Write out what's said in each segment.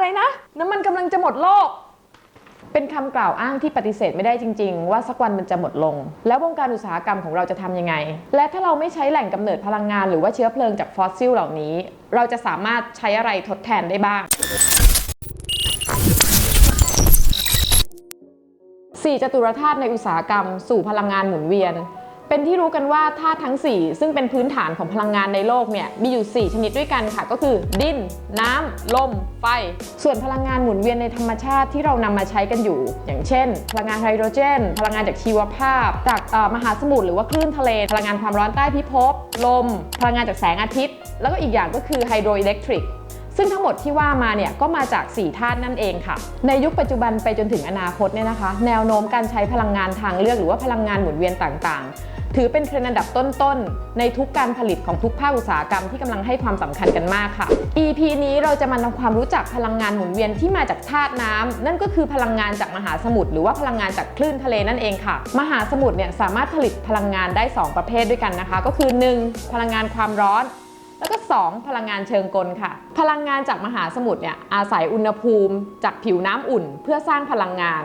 อะไรนะ น้ำมันกำลังจะหมดโลก เป็นคำกล่าวอ้างที่ปฏิเสธไม่ได้จริง ๆ ว่าสักวันมันจะหมดลง แล้ววงการอุตสาหกรรมของเราจะทำยังไง และถ้าเราไม่ใช้แหล่งกำเนิดพลังงานหรือว่าเชื้อเพลิงจากฟอสซิลเหล่านี้ เราจะสามารถใช้อะไรทดแทนได้บ้าง4จตุรธาตุในอุตสาหกรรม สู่พลังงานหมุนเวียน เป็นที่รู้กันว่าธาตุทั้ง 4 ซึ่งเป็นพื้นฐานของพลังงานในโลกเนี่ยมีอยู่ 4 ชนิดด้วยกันค่ะ ก็คือ ดิน น้ำ ลม ไฟ ส่วนพลังงานหมุนเวียนในธรรมชาติที่เรานำมาใช้กันอยู่ อย่างเช่น พลังงานไฮโดรเจน พลังงานจากชีวภาพ จากมหาสมุทรหรือว่าคลื่นทะเล พลังงานความร้อนใต้พิภพ ลม พลังงานจากแสงอาทิตย์ แล้วก็อีกอย่างก็คือไฮโดรอิเล็กทริกซึ่งทั้งหมดที่ว่ามาเนี่ยก็มาจาก 4 ธาตุนั่นเองค่ะ ในยุคปัจจุบันไปจนถึงอนาคตเนี่ยนะคะ แนวโน้มการใช้พลังงานทางเลือกหรือว่าพลังงานหมุนเวียนต่างๆ ถือเป็นเทรนด์อันดับต้นๆ ในทุกการผลิตของทุกภาคอุตสาหกรรมที่กำลังให้ความสำคัญกันมากค่ะ EP นี้เราจะมาทำความรู้จักพลังงานหมุนเวียนที่มาจากธาตุน้ำนั่นก็คือพลังงานจากมหาสมุทรหรือว่าพลังงานจากคลื่นทะเลนั่นเองค่ะ มหาสมุทรเนี่ยสามารถผลิตพลังงานได้ 2 ประเภทด้วยกันนะคะ ก็คือ 1. พลังงานความร้อน แล้วก็ 2 พลังงานเชิงกลค่ะ พลังงานจากมหาสมุทรเนี่ยอาศัยอุณหภูมิ จากผิวน้ำอุ่น เพื่อสร้างพลังงาน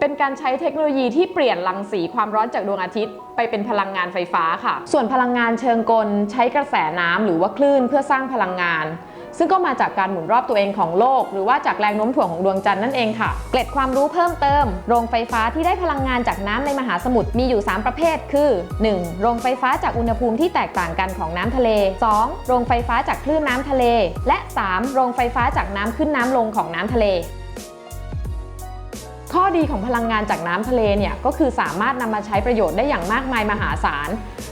เป็นการใช้เทคโนโลยีที่เปลี่ยนรังสีความร้อนจากดวงอาทิตย์ ไปเป็นพลังงานไฟฟ้าค่ะ ส่วนพลังงานเชิงกลใช้กระแสน้ำหรือว่าคลื่นเพื่อสร้างพลังงาน ซึ่งก็มาจากการหมุนรอบตัวเองของโลก หรือว่าจากแรงโน้มถ่วงของดวงจันทร์นั่นเองค่ะ เกร็ดความรู้เพิ่มเติม โรงไฟฟ้าที่ได้พลังงานจากน้ำในมหาสมุทรมีอยู่ 3 ประเภท คือ 1. โรงไฟฟ้าจากอุณหภูมิที่แตกต่างกันของน้ำทะเล 2. โรงไฟฟ้าจากคลื่นน้ำทะเล และ 3. โรงไฟฟ้าจากน้ำขึ้นน้ำลงของน้ำทะเล ข้อดีของพลังงานจากน้ำทะเลเนี่ยก็คือสามารถนำมาใช้ประโยชน์ได้อย่างมากมายมหาศาล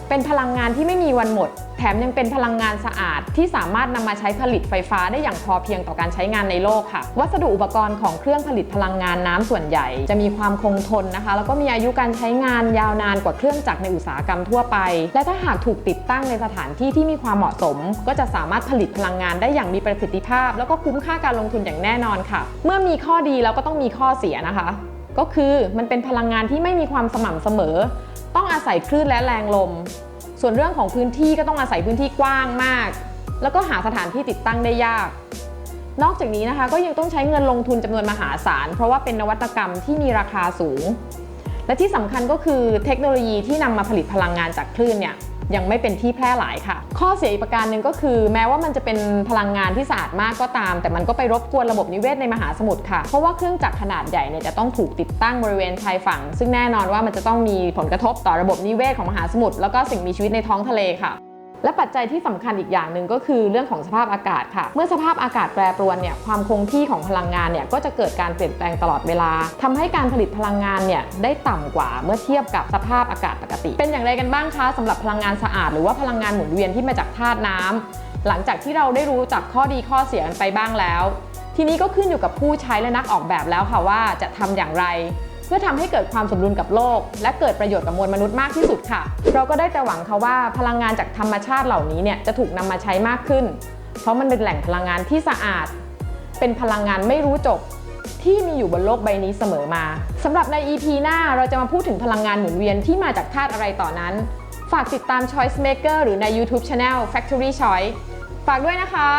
เป็นพลังงานที่ไม่มีวันหมด แถมยังเป็นพลังงานสะอาดที่สามารถนำมาใช้ผลิตไฟฟ้าได้อย่างพอเพียงต่อการใช้งานในโลกค่ะ วัสดุอุปกรณ์ของเครื่องผลิตพลังงานน้ำส่วนใหญ่ จะมีความคงทนนะคะ แล้วก็มีอายุการใช้งานยาวนานกว่าเครื่องจักรในอุตสาหกรรมทั่วไป และถ้าหากถูกติดตั้งในสถานที่ที่มีความเหมาะสม ก็จะสามารถผลิตพลังงานได้อย่างมีประสิทธิภาพ แล้วก็คุ้มค่าการลงทุนอย่างแน่นอนค่ะ เมื่อมีข้อดีแล้วก็ต้องมีข้อเสียนะคะ ก็คือมันเป็นพลังงานที่ไม่มีความสม่ำเสมอ ต้องอาศัยคลื่นและแรงลม ส่วนเรื่องของพื้นที่ก็ต้องอาศัยพื้นที่กว้างมาก แล้วก็หาสถานที่ติดตั้งได้ยาก นอกจากนี้นะคะก็ยังต้องใช้เงินลงทุนจำนวนมหาศาล เพราะว่าเป็นนวัตกรรมที่มีราคาสูง และที่สำคัญก็คือเทคโนโลยีที่นำมาผลิตพลังงานจากคลื่นเนี่ย ยังไม่เป็นที่แพร่หลายค่ะ ข้อเสียอีกประการหนึ่งก็คือ แม้ว่ามันจะเป็นพลังงานที่สะอาดมากก็ตาม แต่มันก็ไปรบกวนระบบนิเวศในมหาสมุทรค่ะ เพราะว่าเครื่องจักรขนาดใหญ่เนี่ยจะต้องถูกติดตั้งบริเวณชายฝั่ง ซึ่งแน่นอนว่ามันจะต้องมีผลกระทบต่อระบบนิเวศของมหาสมุทรแล้วก็สิ่งมีชีวิตในท้องทะเลค่ะ และปัจจัยที่สำคัญอีกอย่างหนึ่งก็คือเรื่องของสภาพอากาศค่ะ เมื่อสภาพอากาศแปรปรวนเนี่ยความคงที่ของพลังงานเนี่ยก็จะเกิดการเปลี่ยนแปลงตลอดเวลาทำให้การผลิตพลังงานเนี่ยได้ต่ำกว่าเมื่อเทียบกับสภาพอากาศปกติ เป็นอย่างไรกันบ้างคะสำหรับพลังงานสะอาด หรือว่าพลังงานหมุนเวียนที่มาจากธาตุน้ำหลังจากที่เราได้รู้จักข้อดีข้อเสียกันไปบ้างแล้ว ทีนี้ก็ขึ้นอยู่กับผู้ใช้และนักออกแบบแล้วค่ะว่าจะทำอย่างไร เพื่อทำให้เกิดความสมดุลกับโลก และเกิดประโยชน์กับมวลมนุษย์มากที่สุดค่ะ เราก็ได้แต่หวังค่ะว่าพลังงานจากธรรมชาติเหล่านี้เนี่ยจะถูกนำมาใช้มากขึ้น เพราะมันเป็นแหล่งพลังงานที่สะอาด เป็นพลังงานไม่รู้จบที่มีอยู่บนโลกใบนี้เสมอมาสำหรับใน EP หน้าเราจะมาพูดถึงพลังงานหมุนเวียนที่มาจากธาตุอะไรต่อนั้น ฝากติดตาม Choice Maker หรือใน YouTube Channel Factory Choice ฝากด้วยนะคะ